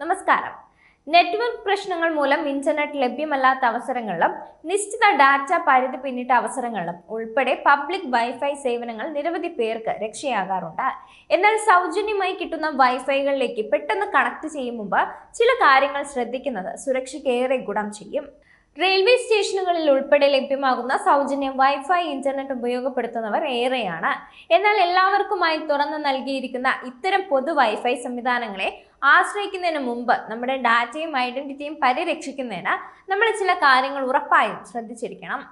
നമസ്കാരം. നെറ്റ്വർക്ക് പ്രശ്നങ്ങൾ മൂലം ഇന്റർനെറ്റ് ലഭ്യമല്ലാത്ത അവസരങ്ങളിലും നിശ്ചിത ഡാറ്റ പരിധി പിന്നിട്ട അവസരങ്ങളിലും ഉൾപ്പെടെ പബ്ലിക് വൈഫൈ സേവനങ്ങൾ നിരവധി പേർക്ക് രക്ഷയാകാറുണ്ട്. എന്നാൽ സൗജന്യമായി കിട്ടുന്ന വൈഫൈകളിലേക്ക് പെട്ടെന്ന് കണക്ട് ചെയ്യും മുമ്പ് ചില കാര്യങ്ങൾ ശ്രദ്ധിക്കുന്നത് സുരക്ഷയ്ക്ക് ഏറെ ഗുണം ചെയ്യും. റെയിൽവേ സ്റ്റേഷനുകളിൽ ഉൾപ്പെടെ ലഭ്യമാകുന്ന സൗജന്യ വൈഫൈ ഇന്റർനെറ്റ് ഉപയോഗപ്പെടുത്തുന്നവർ ഏറെയാണ്. എന്നാൽ എല്ലാവർക്കുമായി തുറന്നു നൽകിയിരിക്കുന്ന ഇത്തരം പൊതു വൈഫൈ സംവിധാനങ്ങളെ ആശ്രയിക്കുന്നതിന് മുമ്പ് നമ്മുടെ ഡാറ്റയും ഐഡന്റിറ്റിയും പരിരക്ഷിക്കുന്നതിന് നമ്മൾ ചില കാര്യങ്ങൾ ഉറപ്പായും ശ്രദ്ധിച്ചിരിക്കണം.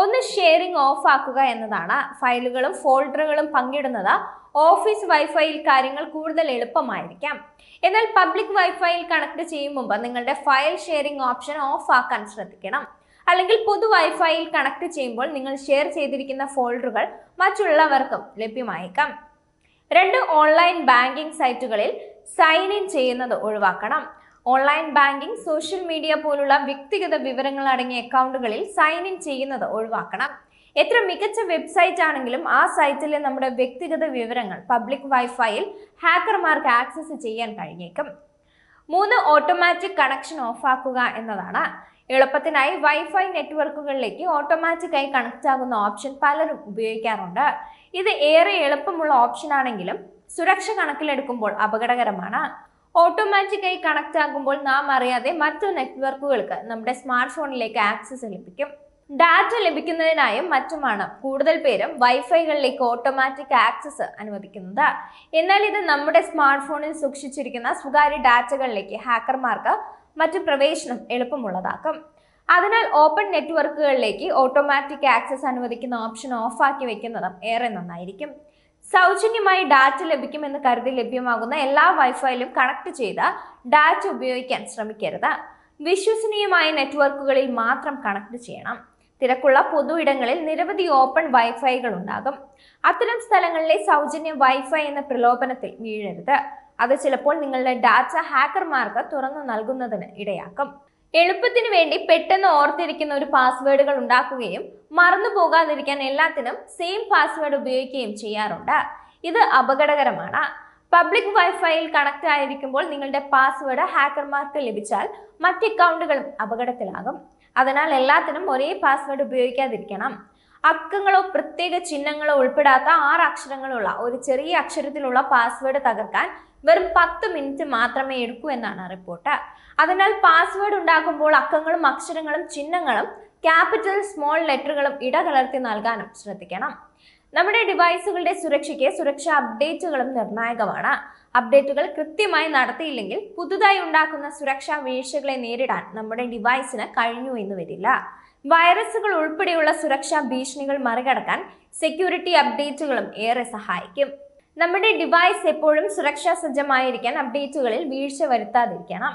ഒന്ന് ഷെയറിംഗ് ഓഫ് ആക്കുക എന്നതാണ്. ഫയലുകളും ഫോൾഡറുകളും പങ്കിടുന്നത്. ഓഫീസ് വൈഫൈയിൽ കാര്യങ്ങൾ കൂടുതൽ എളുപ്പമായിരിക്കാം. എന്നാൽ പബ്ലിക് വൈഫൈയിൽ കണക്ട് ചെയ്യും മുമ്പ് നിങ്ങളുടെ ഫയൽ ഷെയറിംഗ് ഓപ്ഷൻ ഓഫ് ആക്കാൻ ശ്രദ്ധിക്കണം. അല്ലെങ്കിൽ പൊതു വൈഫൈയിൽ കണക്ട് ചെയ്യുമ്പോൾ നിങ്ങൾ ഷെയർ ചെയ്തിരിക്കുന്ന ഫോൾഡറുകൾ മറ്റുള്ളവർക്കും ലഭ്യമായേക്കാം. രണ്ട് ഓൺലൈൻ ബാങ്കിംഗ് സൈറ്റുകളിൽ സൈൻ ഇൻ ചെയ്യുന്നത് ഒഴിവാക്കണം. ഓൺലൈൻ ബാങ്കിംഗ് സോഷ്യൽ മീഡിയ പോലുള്ള വ്യക്തിഗത വിവരങ്ങൾ അടങ്ങിയ അക്കൗണ്ടുകളിൽ സൈൻ ഇൻ ചെയ്യുന്നത് ഒഴിവാക്കണം. എത്ര മികച്ച വെബ്സൈറ്റ് ആണെങ്കിലും ആ സൈറ്റിലെ നമ്മുടെ വ്യക്തിഗത വിവരങ്ങൾ പബ്ലിക് വൈഫൈയിൽ ഹാക്കർമാർക്ക് ആക്സസ് ചെയ്യാൻ കഴിഞ്ഞേക്കും. മൂന്ന് ഓട്ടോമാറ്റിക് കണക്ഷൻ ഓഫാക്കുക എന്നതാണ്. എളുപ്പത്തിനായി വൈഫൈ നെറ്റ്വർക്കുകളിലേക്ക് ഓട്ടോമാറ്റിക്കായി കണക്ട് ആകുന്ന ഓപ്ഷൻ പലരും ഉപയോഗിക്കാറുണ്ട്. ഇത് ഏറെ എളുപ്പമുള്ള ഓപ്ഷൻ ആണെങ്കിലും സുരക്ഷ കണക്കിലെടുക്കുമ്പോൾ അപകടകരമാണ്. ഓട്ടോമാറ്റിക്കായി കണക്ട് ആകുമ്പോൾ നാം അറിയാതെ മറ്റു നെറ്റ്വർക്കുകൾക്ക് നമ്മുടെ സ്മാർട്ട് ഫോണിലേക്ക് ആക്സസ് ലഭിക്കും. ഡാറ്റ ലഭിക്കുന്നതിനായും മറ്റുമാണ് കൂടുതൽ പേരും വൈഫൈകളിലേക്ക് ഓട്ടോമാറ്റിക് ആക്സസ് അനുവദിക്കുന്നത്. എന്നാൽ ഇത് നമ്മുടെ സ്മാർട്ട് ഫോണിൽ സൂക്ഷിച്ചിരിക്കുന്ന സ്വകാര്യ ഡാറ്റകളിലേക്ക് ഹാക്കർമാർക്ക് മറ്റു പ്രവേശനം എളുപ്പമുള്ളതാക്കും. അതിനാൽ ഓപ്പൺ നെറ്റ്വർക്കുകളിലേക്ക് ഓട്ടോമാറ്റിക് ആക്സസ് അനുവദിക്കുന്ന ഓപ്ഷൻ ഓഫാക്കി വെക്കുന്നതും ഏറെ നന്നായിരിക്കും. സൗജന്യമായി ഡാറ്റ ലഭിക്കുമെന്ന് കരുതി ലഭ്യമാകുന്ന എല്ലാ വൈഫൈയിലും കണക്ട് ചെയ്ത ഡാറ്റ ഉപയോഗിക്കാൻ ശ്രമിക്കരുത്. വിശ്വസനീയമായ നെറ്റ്വർക്കുകളിൽ മാത്രം കണക്ട് ചെയ്യണം. തിരക്കുള്ള പൊതു ഇടങ്ങളിൽ നിരവധി ഓപ്പൺ വൈഫൈകൾ ഉണ്ടാകും. അത്തരം സ്ഥലങ്ങളിലെ സൗജന്യ വൈഫൈ എന്ന പ്രലോഭനത്തിൽ വീഴരുത്. അത് ചിലപ്പോൾ നിങ്ങളുടെ ഡാറ്റ ഹാക്കർമാർക്ക് തുറന്നു നൽകുന്നതിന് ഇടയാക്കും. എളുപ്പത്തിന് വേണ്ടി പെട്ടെന്ന് ഓർത്തിരിക്കുന്ന ഒരു പാസ്വേഡുകൾ ഉണ്ടാക്കുകയും മറന്നു പോകാതിരിക്കാൻ എല്ലാത്തിനും സെയിം പാസ്വേഡ് ഉപയോഗിക്കുകയും ചെയ്യാറുണ്ട്. ഇത് അപകടകരമാണ്. പബ്ലിക് വൈഫൈയിൽ കണക്ട് ആയിരിക്കുമ്പോൾ നിങ്ങളുടെ പാസ്വേഡ് ഹാക്കർമാർക്ക് ലഭിച്ചാൽ മറ്റ് അക്കൗണ്ടുകളും അപകടത്തിലാകും. അതിനാൽ എല്ലാത്തിനും ഒരേ പാസ്വേഡ് ഉപയോഗിക്കാതിരിക്കണം. അക്കങ്ങളോ പ്രത്യേക ചിഹ്നങ്ങളോ ഉൾപ്പെടാത്ത ആറ് അക്ഷരങ്ങളുള്ള ഒരു ചെറിയ അക്ഷരത്തിലുള്ള പാസ്വേഡ് തകർക്കാൻ വെറും പത്ത് മിനിറ്റ് മാത്രമേ എടുക്കൂ എന്നാണ് റിപ്പോർട്ട്. അതിനാൽ പാസ്വേഡ് ഉണ്ടാക്കുമ്പോൾ അക്കങ്ങളും അക്ഷരങ്ങളും ചിഹ്നങ്ങളും ക്യാപിറ്റൽ സ്മോൾ ലെറ്ററുകളും ഇടകലർത്തി നൽകാനും ശ്രദ്ധിക്കണം. നമ്മുടെ ഡിവൈസുകളുടെ സുരക്ഷയ്ക്ക് സുരക്ഷാ അപ്ഡേറ്റുകളും നിർണായകമാണ്. അപ്ഡേറ്റുകൾ കൃത്യമായി നടത്തിയില്ലെങ്കിൽ പുതുതായി ഉണ്ടാക്കുന്ന സുരക്ഷാ വീഴ്ചകളെ നേരിടാൻ നമ്മുടെ ഡിവൈസിന് കഴിഞ്ഞു എന്ന് വരില്ല. വൈറസുകൾ ഉൾപ്പെടെയുള്ള സുരക്ഷാ ഭീഷണികൾ മറികടക്കാൻ സെക്യൂരിറ്റി അപ്ഡേറ്റുകളും ഏറെ സഹായിക്കും. നമ്മുടെ ഡിവൈസ് എപ്പോഴും സുരക്ഷാ സജ്ജമായിരിക്കാൻ അപ്ഡേറ്റുകളിൽ വീഴ്ച വരുത്താതിരിക്കണം.